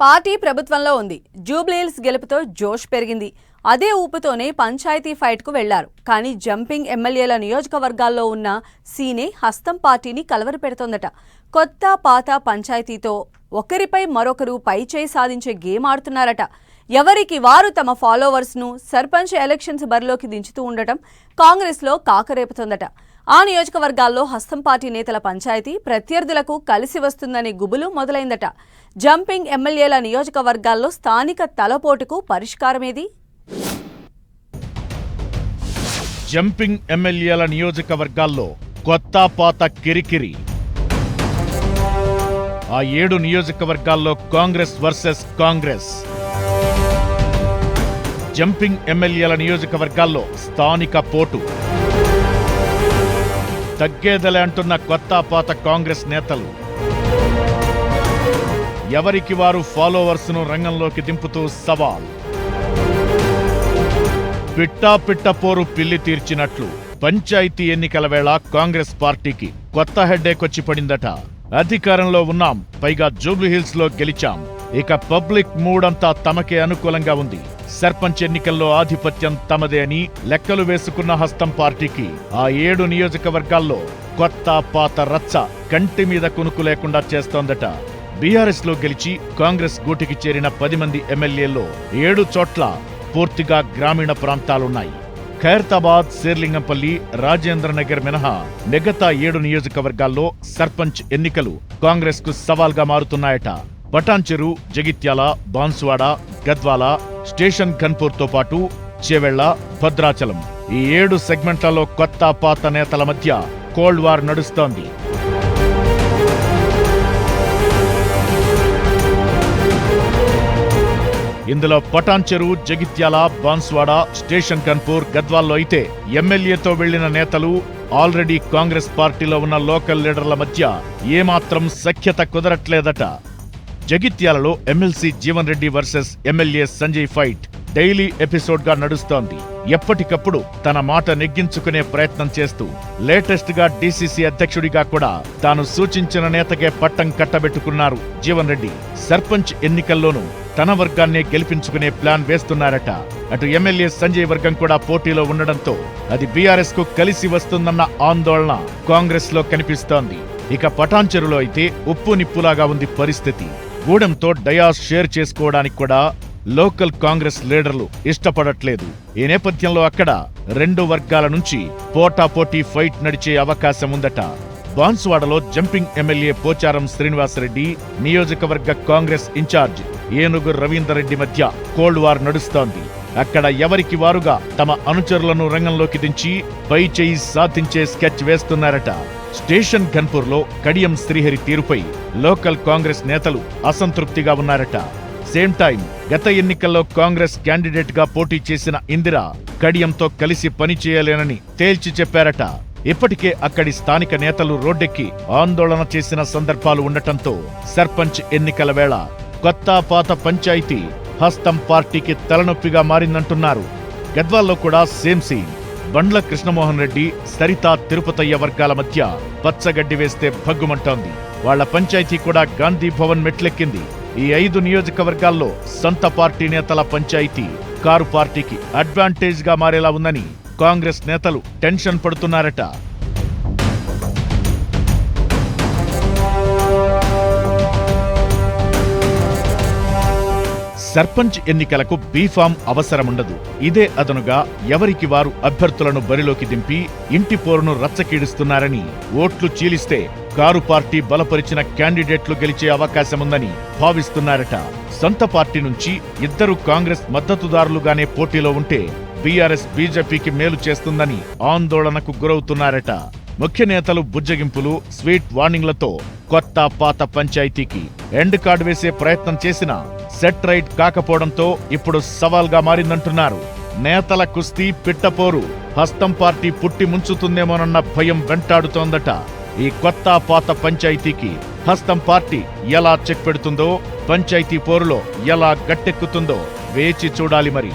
Party ప్రభుత్వంలో ఉంది. జూబ్లీహిల్స్ గెలుపుతో జోష్ పెరిగింది. అదే ఊపుతోనే పంచాయతీ ఫైట్కు వెళ్ళారు. కానీ జంపింగ్ ఎమ్మెల్యేల నియోజకవర్గాల్లో ఉన్న సీనే హస్తం పార్టీని కలవరి పెడుతోందట. కొత్త పాత పంచాయతీతో ఒకరిపై మరొకరు పైచేయి సాధించే గేమ్ ఆడుతున్నారట. ఎవరికి వారు తమ ఫాలోవర్స్ను సర్పంచ్ ఎలక్షన్స్ బరిలోకి దించుతూ ఉండటం కాంగ్రెస్లో కాకరేపుతోందట. ఆ నియోజకవర్గాల్లో హస్తం పార్టీ నేతల పంచాయతీ ప్రత్యర్థులకు కలిసి వస్తుందనే గుబులు మొదలైందట. జంపింగ్ ఎమ్మెల్యేల నియోజకవర్గాల్లో స్థానిక తలపోటుకు పరిష్కారమేది? జంపింగ్ ఎమ్మెల్యేల నియోజకవర్గాల్లో కొత్త పాత కిరికిరి. ఆ ఏడు నియోజకవర్గాల్లో కాంగ్రెస్ వర్సెస్ కాంగ్రెస్. జంపింగ్ ఎమ్మెల్యేల నియోజకవర్గాల్లో స్థానిక పోటు. తగ్గేదలే అంటున్న కొత్త పాత కాంగ్రెస్ నేతలు. ఎవరికి వారు ఫాలోవర్స్ను రంగంలోకి దింపుతూ సవాల్. పిట్టా పిట్ట పోరు పిల్లి తీర్చినట్లు పంచాయతీ ఎన్నికల వేళ కాంగ్రెస్ పార్టీకి కొత్త హెడ్డేక్ వచ్చి పడిందట. అధికారంలో ఉన్నాం పైగా జూబ్లీహిల్స్లో గెలిచాం. ఇక పబ్లిక్ మూడంతా తమకే అనుకూలంగా ఉంది. సర్పంచ్ ఎన్నికల్లో ఆధిపత్యం తమదే అని లెక్కలు వేసుకున్న హస్తం పార్టీకి ఆ ఏడు నియోజకవర్గాల్లో కొత్త పాత రచ్చ కంటి మీద కునుకు లేకుండా చేస్తోందట. బీఆర్ఎస్లో గెలిచి కాంగ్రెస్ గూటికి చేరిన పది మంది ఎమ్మెల్యేల్లో ఏడు చోట్ల పూర్తిగా గ్రామీణ ప్రాంతాలున్నాయి. ఖైరతాబాద్ శేర్లింగంపల్లి రాజేంద్ర నగర్ మినహా మిగతా ఏడు నియోజకవర్గాల్లో సర్పంచ్ ఎన్నికలు కాంగ్రెస్కు సవాల్గా మారుతున్నాయట. పటాన్చెరు జగిత్యాల బాన్సువాడ గద్వాల స్టేషన్ ఘన్పూర్తో పాటు చెవెళ్ళ భద్రాచలం. ఈ ఏడు సెగ్మెంట్లలో కొత్త పాత నేతల మధ్య కోల్డ్ వార్ నడుస్తోంది. ఇందులో పటాన్చెరు జగిత్యాల బాన్స్వాడ స్టేషన్ కన్పూర్ గద్వాల్లో అయితే ఎమ్మెల్యేతో వెళ్ళిన నేతలు ఆల్రెడీ కాంగ్రెస్ పార్టీలో ఉన్న లోకల్ లీడర్ల మధ్య ఏమాత్రం సఖ్యత కుదరట్లేదట. జగిత్యాలలో MLC Jeevan Reddy versus MLA Sanjay fight daily ఎపిసోడ్గా నడుస్తోంది. ఎప్పటికప్పుడు తన మాట నెగ్గించుకునే ప్రయత్నం చేస్తూ లేటెస్ట్గా డీసీసీ అధ్యక్షుడిగా కూడా తాను సూచించిన నేతకే పట్టం కట్టబెట్టుకున్నారు జీవన్ రెడ్డి. సర్పంచ్ ఎన్నికల్లోనూ తన వర్గాన్నే గెలిపించుకునే ప్లాన్ వేస్తున్నారట. అటు ఎమ్మెల్యే సంజయ్ వర్గం కూడా పోటీలో ఉండడంతో అది బీఆర్ఎస్కు కలిసి వస్తుందన్న ఆందోళన కాంగ్రెస్లో కనిపిస్తోంది. ఇక పటాంచెరులో అయితే ఉప్పు నిప్పులాగా ఉంది పరిస్థితి. గూడెంతో డయాస్ షేర్ చేసుకోవడానికి కూడా లోకల్ కాంగ్రెస్ లీడర్లు ఇష్టపడట్లేదు. ఈ నేపథ్యంలో అక్కడ రెండు వర్గాల నుంచి పోటాపోటీ ఫైట్ నడిచే అవకాశం ఉందట. బాన్సువాడలో జంపింగ్ ఎమ్మెల్యే పోచారం శ్రీనివాసరెడ్డి నియోజకవర్గ కాంగ్రెస్ ఇన్ఛార్జ్ ఏనుగు రవీందర్ రెడ్డి మధ్య కోల్డ్ వార్ నడుస్తోంది. అక్కడ ఎవరికి వారుగా తమ అనుచరులను రంగంలోకి దించి పై చేయి సాధించే స్కెచ్ వేస్తున్నారట. స్టేషన్ ఘన్పూర్లో కడియం శ్రీహరి తీరుపై లోకల్ కాంగ్రెస్ నేతలు అసంతృప్తిగా ఉన్నారట. సేమ్ టైం గత ఎన్నికల్లో కాంగ్రెస్ క్యాండిడేట్గా పోటీ చేసిన ఇందిర కడియంతో కలిసి పనిచేయలేనని తేల్చి చెప్పారట. ఇప్పటికే అక్కడి స్థానిక నేతలు రోడ్డెక్కి ఆందోళన చేసిన సందర్భాలు ఉండటంతో సర్పంచ్ ఎన్నికల వేళ కొత్త పాత పంచాయతీ హస్తం పార్టీకి తలనొప్పిగా మారిందంటున్నారు. గద్వాల్లో కూడా సేమ్ సీన్. బండ్ల కృష్ణమోహన్ రెడ్డి సరిత తిరుపతయ్య వర్గాల మధ్య పచ్చగడ్డి వేస్తే భగ్గుమంటోంది. వాళ్ళ పంచాయతీ కూడా గాంధీ భవన్ మెట్లెక్కింది. ఈ ఐదు నియోజకవర్గాల్లో సొంత పార్టీ నేతల పంచాయతీ కారు పార్టీకి అడ్వాంటేజ్గా మారేలా ఉందని కాంగ్రెస్ నేతలు టెన్షన్ పడుతున్నారట. సర్పంచ్ ఎన్నికలకు బీఫామ్ అవసరముండదు. ఇదే అదనుగా ఎవరికి వారు అభ్యర్థులను బరిలోకి దింపి ఇంటి పోరును రచ్చకీడుస్తున్నారని ఓట్లు చీలిస్తే కారు పార్టీ బలపరిచిన క్యాండిడేట్లు గెలిచే అవకాశముందని భావిస్తున్నారట. సొంత పార్టీ నుంచి ఇద్దరు కాంగ్రెస్ మద్దతుదారులుగానే పోటీలో ఉంటే బీఆర్ఎస్ బీజేపీకి మేలు చేస్తుందని ఆందోళనకు గురవుతున్నారట. ముఖ్య నేతలు బుజ్జగింపులు స్వీట్ వార్నింగ్లతో కొత్త పాత పంచాయతీకి ఎండ్ కార్డు వేసే ప్రయత్నం చేసినా సెట్ రైట్ కాకపోవడంతో ఇప్పుడు సవాల్గా మారిందంటున్నారు. నేతల కుస్తీ పిట్టపోరు. హస్తం పార్టీ పుట్టి ముంచుతుందేమోనన్న భయం వెంటాడుతోందట. ఈ కొత్త పాత పంచాయతీకి హస్తం పార్టీ ఎలా చెక్ పెడుతుందో పంచాయతీ పోరులో ఎలా గట్టెక్కుతుందో వేచి చూడాలి మరి.